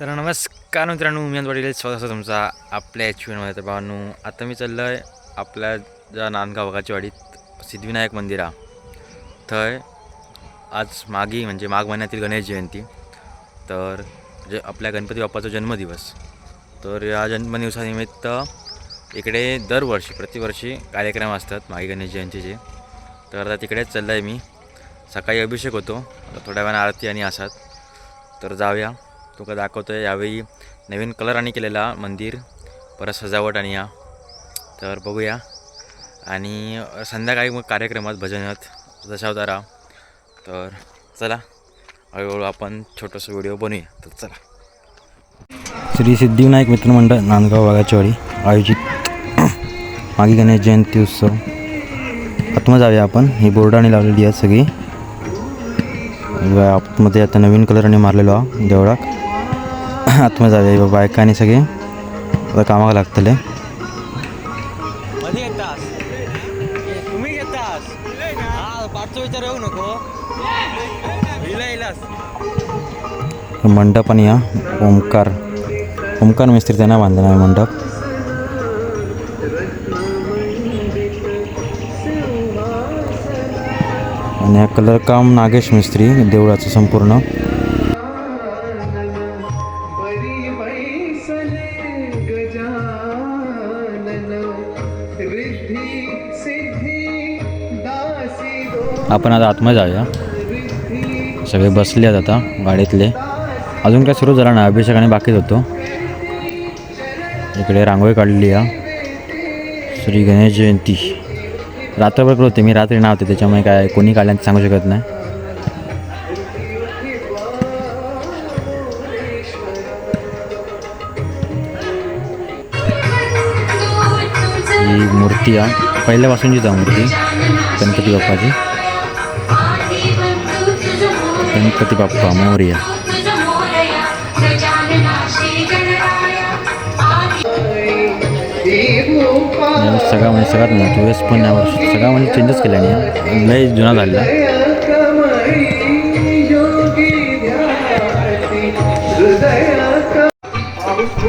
तर नमस्कार मित्रांनो मी वडील स्वागत आहे तुमचा आपल्या एच व्हीमध्ये तर भावांनो आता मी चाललो आहे आपल्या ज्या नांदगाव भागाच्या वाडीत सिद्धिविनायक मंदिरा. थंय आज मागी म्हणजे माघ महिन्यातील गणेश जयंती. तर जे आपल्या गणपती बाप्पाचा जन्मदिवस. तर या जन्मदिवसानिमित्त इकडे दरवर्षी प्रतिवर्षी कार्यक्रम असतात मागी गणेश जयंतीचे. तर आता तिकडेच चाललो आहे मी. सकाळी अभिषेक होतो. आता थोड्या वेळानं आरती आणि असतात तर जाऊया. तुका दाखवतो आहे यावेळी नवीन कलर आणि केलेला मंदिर परत सजावट आणि या. तर बघूया. आणि संध्याकाळी मग कार्यक्रमात भजनात दशावतारा. तर चला हळूहळू आपण छोटंसं व्हिडिओ बनवूया. तर चला. श्री सिद्धिविनायक मित्रमंडळ नांदगाव वाघाचीवडी आयोजित मागी गणेश जयंती उत्सव. आतमध्ये जाऊया आपण. ही बोर्डाने लावलेली आहे सगळी. आतमध्ये आता नवीन कलरने मारलेलो हा देवळाक आतमध्ये बाबा बायका आणि सगळे. आता कामाला लागतले मंडप आणि या ओमकार ओमकार मिस्त्री त्यांना बांधला आहे मंडप. आणि हा कलर काम नागेश मिस्त्री देवळाचं संपूर्ण. आपण आता आतमध्ये जाऊया. सगळे बसले आहेत आता गाडीतले. अजून काय सुरू झाला नाही अभिषेकाने बाकीच होतो. इकडे रांगोळी काढली आहे श्री गणेश जयंती. रात्रभर करत होते मी रात्री नाव होते त्याच्यामुळे काय कोणी काढल्याचं सांगू शकत नाही. ही मूर्ती आहे पहिल्यापासूनचीच आहे मूर्ती गणपती बाप्पाची. गणपती बाप्पा मोरया सगळा म्हणजे सगळ्यात मोठा वेळेस पण यावर्षी सगळा म्हणजे चेंजेस केल्याने लय जुना झालेला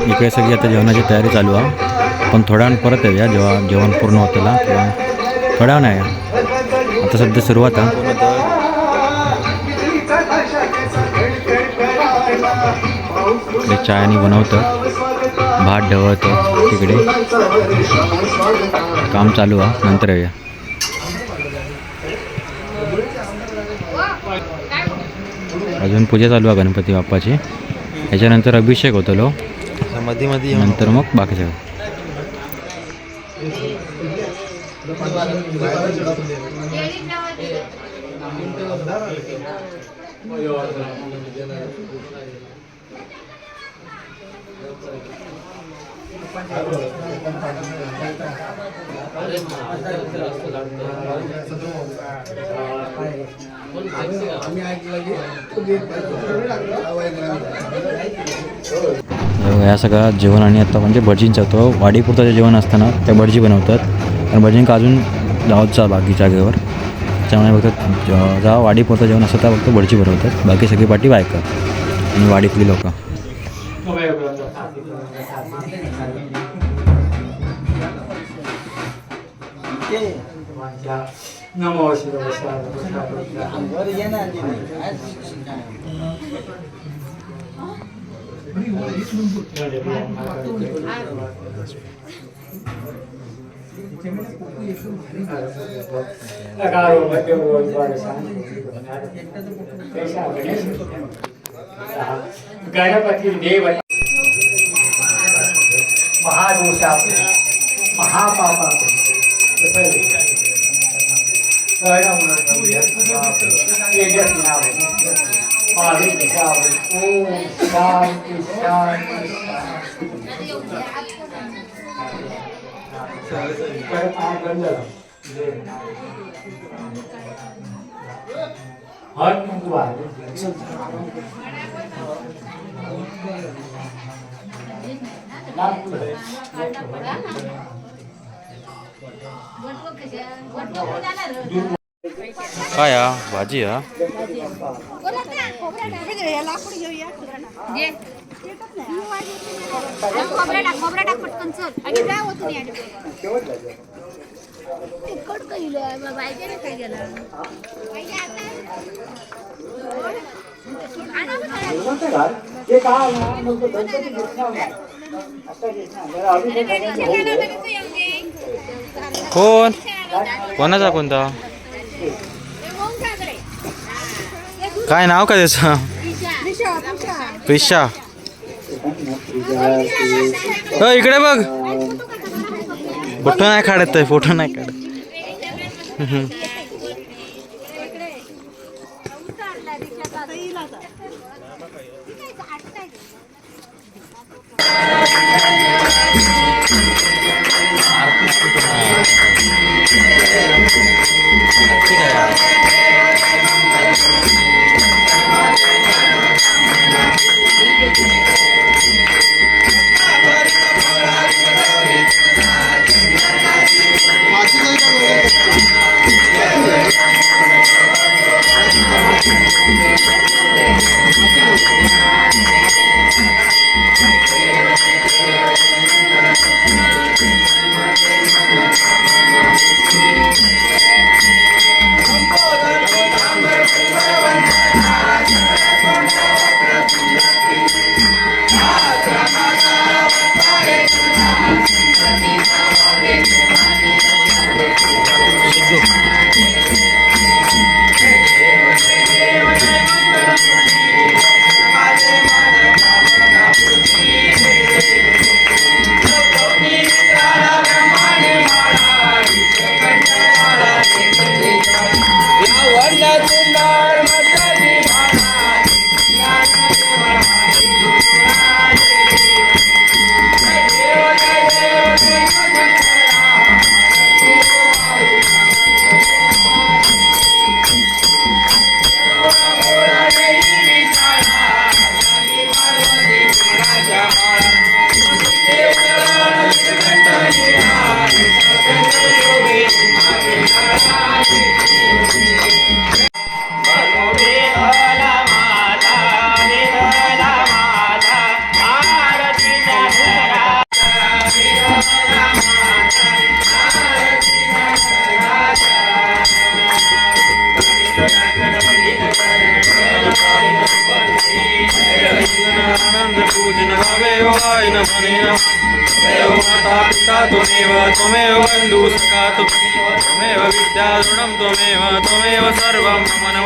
इकडे सगळी आता जेवणाची तयारी चालू आहे. पण थोड्या परत येऊया जेव्हा जेवण पूर्ण होतेला किंवा थोड्या वेळा आहे आता सध्या सुरुवात आहे. चायनी बनवतं. भात ढवळतं तिकडे. काम चालू आहे नंतर येऊया. अजून पूजा चालू आहे गणपती बाप्पाची. याच्यानंतर अभिषेक होतो लो. मध्ये मध्ये नंतर मग बाकी सगळं हो, या सगळ्या जेवण आणि आता म्हणजे भटजींचं होतं वाडीपुरतं जे जेवण असताना त्या भटजी बनवतात. आणि भटजींका अजून जाऊचा बाकी जागेवर त्यामुळे फक्त जा जेव्हा वाडीपुरतं जेवण असतं त्या फक्त भटजी बनवतात. बाकी सगळी पाठी बायका आणि वाडीतली लोकं. नमो गणपती देव महादोषापे महापापा ओम शांती शांती हट मुकुआ काय हा भाजी हा खोबरं टाक खोबरं टाक पटकन चल आणि काय होत नाही तिखट कहिलं पाहिजे ना काही गेला ये काय भाजी तो गणपती घेतला कोण? कोणाचा कोणता? काय नाव काय त्याचं? पिशा हो इकडे बघ. फोटो नाही काढत फोटो नाही काढत. ठीक आहे?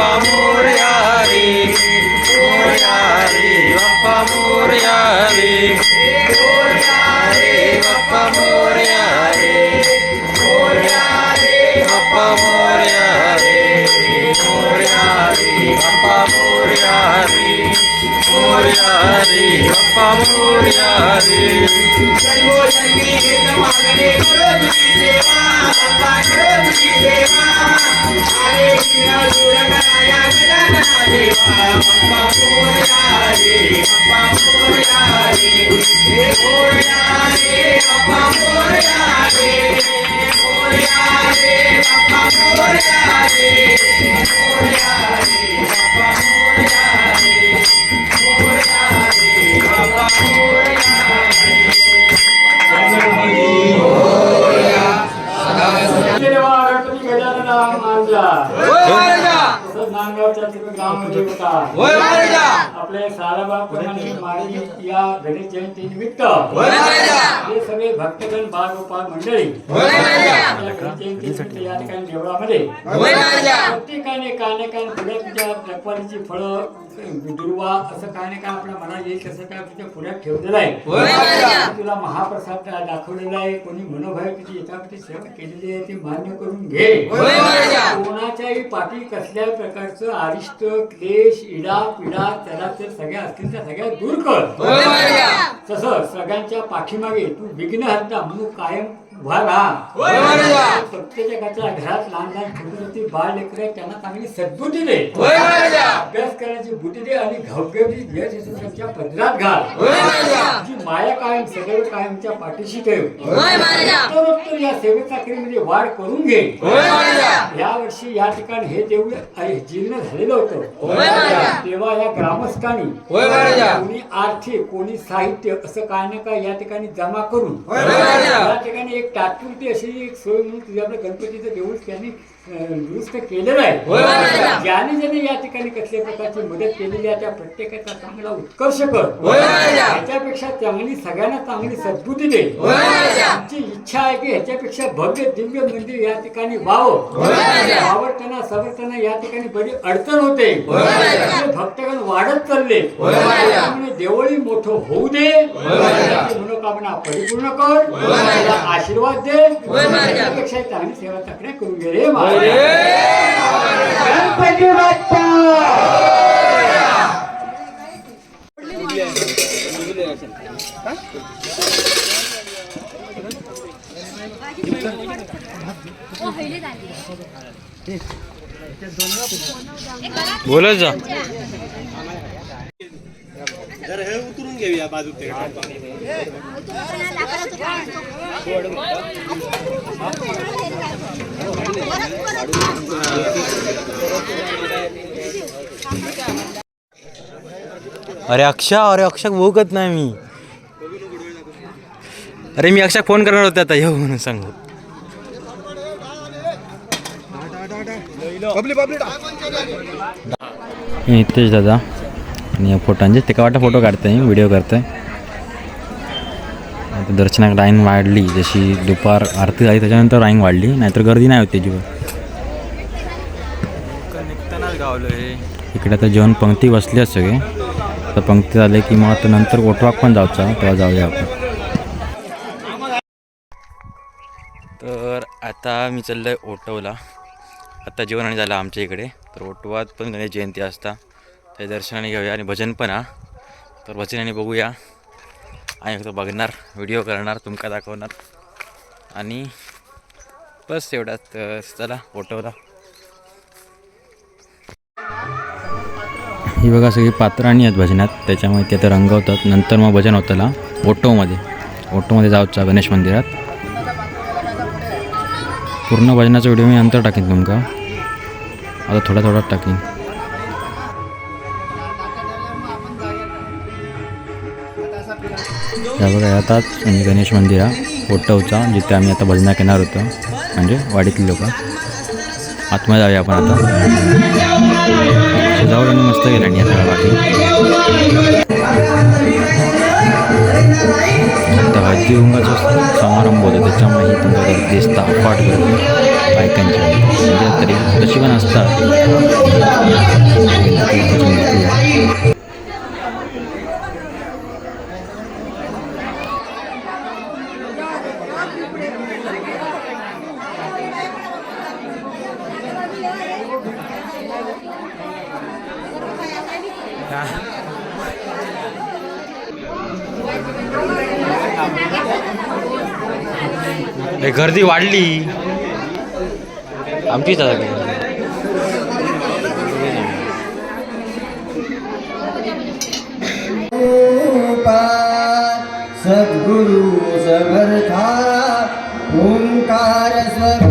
बाप्पा या गणेश जयंती निमित्त हे सगळे भक्तगण मंडळी जयंती या ठिकाणी देवळामध्ये प्रत्येकाने काय ना काय पुढ्याच्या रखवालीची फळं दुर्वा असं काय ना काय आपल्या मनात येईल तसं काय तुझ्या पुढ्यात ठेवलेलं आहे. तुला महाप्रसाद दाखवलेला आहे. कोणी मनोभाव किती एकापती सेवा केलेली आहे ती मान्य करून घे. कोणाच्याही पाठी कसल्या प्रकारचं अरिष्ट क्लेश इडा पिडा त्याला तर सगळ्या असतील त्या सगळ्या दूर कर. तसं सगळ्यांच्या पाठीमागे तू विघ्न हरता म्हणून कायम राहा प्रत्येकाच्या घरात लहान लहान छोटी बाळ लेकर त्यांना चांगली सद्बुद्धी दे. अभ्यास करण्याची बुद्धी दे आणि घवघवी येतो त्यांच्या पदरात घाल. जी माया कायम सदैव कायमच्या पाठीशी ठेव. उत्तरोत्तर या सेवेचा क्रियेमध्ये वाढ करून घे. या वर्षी या ठिकाणी हे देऊळ जीर्ण झालेलं होतं. तेव्हा या ग्रामस्थांनी कोणी आर्थिक कोणी साहित्य असं काय ना काय या ठिकाणी जमा करून या ठिकाणी एक तात्पुरती अशी एक सोय म्हणून तुझ्याकडे गणपतीचं देऊळ त्यांनी दुरुस्त केलेलं आहे. ज्याने ज्याने या ठिकाणी कसल्या प्रकारची मदत केलेली आहे त्या प्रत्येकाचा चांगला उत्कर्ष कर. ह्याच्यापेक्षा चांगली सगळ्यांना चांगली सद्बुद्धी दे. आमची इच्छा आहे की ह्याच्यापेक्षा भव्य दिव्य मंदिर या ठिकाणी व्हावं. आवडताना सवरताना या ठिकाणी बरी अडचण होते. भक्तगण वाढत चालले. त्यामुळे देवळी मोठं होऊ दे. मनोकामना परिपूर्ण कर. आशीर्वाद दे. त्यापेक्षा चांगली सेवा चाकण्या करून महाराज. गणपती बाप्पा. बोलत जा. जर हे उतरून घेऊया बाजू ते अरे अक्षा अरे अक्षक बघत नाही मी. अरे मी अक्षक फोन करणार होते आता येऊ म्हणून सांगू. नितेश दादा. आणि या फोटोंचे ते वाटा फोटो काढतोय व्हिडिओ करतोय आता दर्शनाक राईन वाढली जशी दुपार आरती झाली त्याच्यानंतर राईन वाढली नाहीतर गर्दी नाही होती जीवन इकडे आता जेवण पंक्ती बसली आहेत सगळे तर पंक्ती झाले की मग आता नंतर ओटवाक पण जायचा तेव्हा जाऊया आपण तर आता मी चाललोय ओटवला आता जेवण आणि झालं आमच्या इकडे. तर ओटवात पण गणेश जयंती असता. त्या दर्शनाने घेऊया आणि भजन पण हा. तर भजनाने बघूया. आणि फक्त बघणार व्हिडिओ करणार तुमका दाखवणार. आणि बस एवढ्यात तर चला फोटोला ही बघा सगळी पात्राणी आहेत भजनात. त्याच्यामुळे ते तर रंगवतात. नंतर मग भजन होताला ओटोमध्ये ओटोमध्ये जाऊचा गणेश मंदिरात. पूर्ण भजनाचा व्हिडिओ मी नंतर टाकीन तुमका. आता थोडा थोडा टाकीन. या बघा आताच म्हणजे गणेश मंदिर हा ओटवचा जिथे आम्ही आता भजना येणार होतो. म्हणजे वाडीतली लोक. आतमध्ये जाऊया आपण आता. सजावट मस्त गेला आणि या सगळ्या बाकी आता हळदी कुंकाचा समारंभ होतो. त्याच्यामुळे ही तुमचा जर दिसता अफाट गर्दी बायकांची म्हणजे तरी तशी पण असतात. हे गर्दी वाढली आमचीच आता गर्दी. सद्गुरु समर्था ओंकार स्वरूपा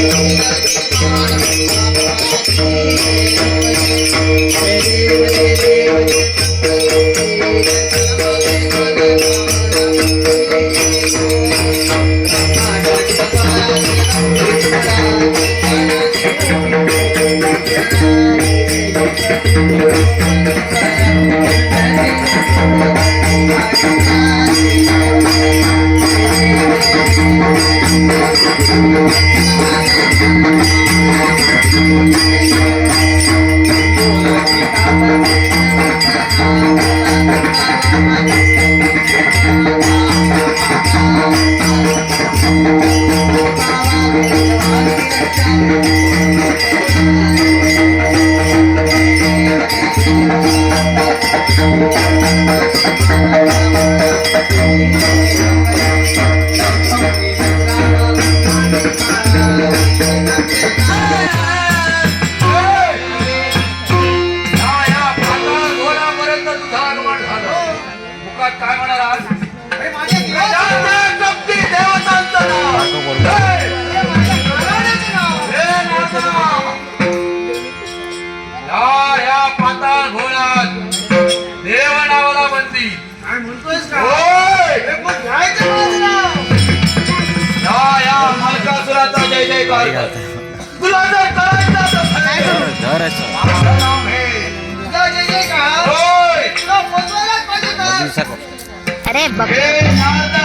काय पाहिजे का दिवसात अरे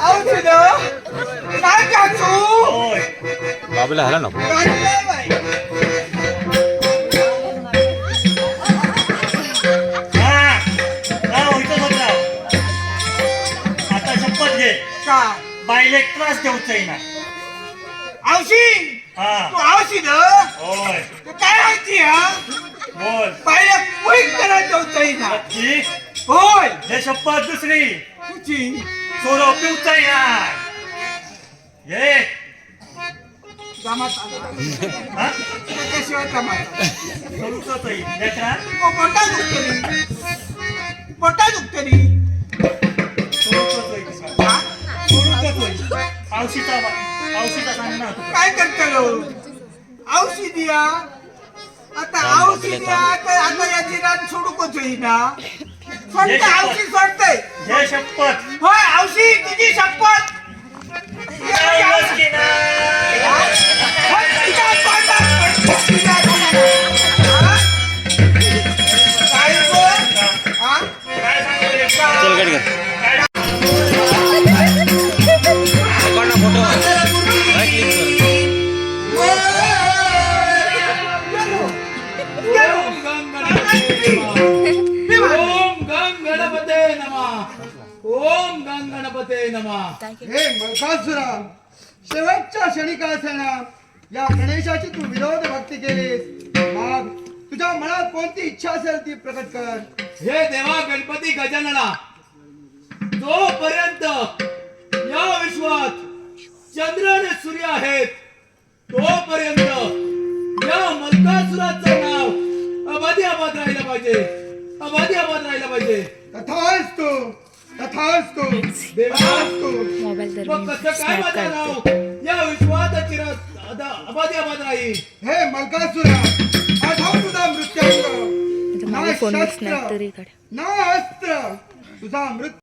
आवड तुझं? काय घासू? होय. बाबूला हाला नको बाईले त्रास देऊच ना आवशी? हा. तू होय. तू काय आवशी हा? बोल. पाहिलं पोईट करायचं होतं ना नक्की. होय. हे शपथ दुसरी. तुझी सोरो पिवचा या ये. जमात आला. हा? जमात लेकरा ओ, दुखतरी पोटा दुखतरी औषधी या. आता औषधी या तर आता याची रान सोडू कोचई ना. सोडते औषधी सोडते हे शपथ. होय औषधी तुझी शपथ. काय बस ओम गंग गणपते नमः. हे मल्कासुरा शेवटच्या क्षणी का असेना या गणेशाची तू विरोध भक्ती केलीस. मग तुझ्या मनात कोणती इच्छा असेल ती प्रकट कर. हे देवा गणपती गजानना जोपर्यंत या विश्वात चंद्र आणि सूर्य आहेत तोपर्यंत या मलकासुराचं नाव अबाधी आबाद राहिलं पाहिजे. अबाधी आबाद राहिलं पाहिजे. तथाच तू तथाच तू देवाच तू मोबाईल तर मग कसं काय माझं नाव या विश्वात चिर अबाधी आबाद राहील हे मल्कासुरा आठव तुझा मृत्यू ना माझ्या शस्त्र ना अस्त्र तुझा मृत्यू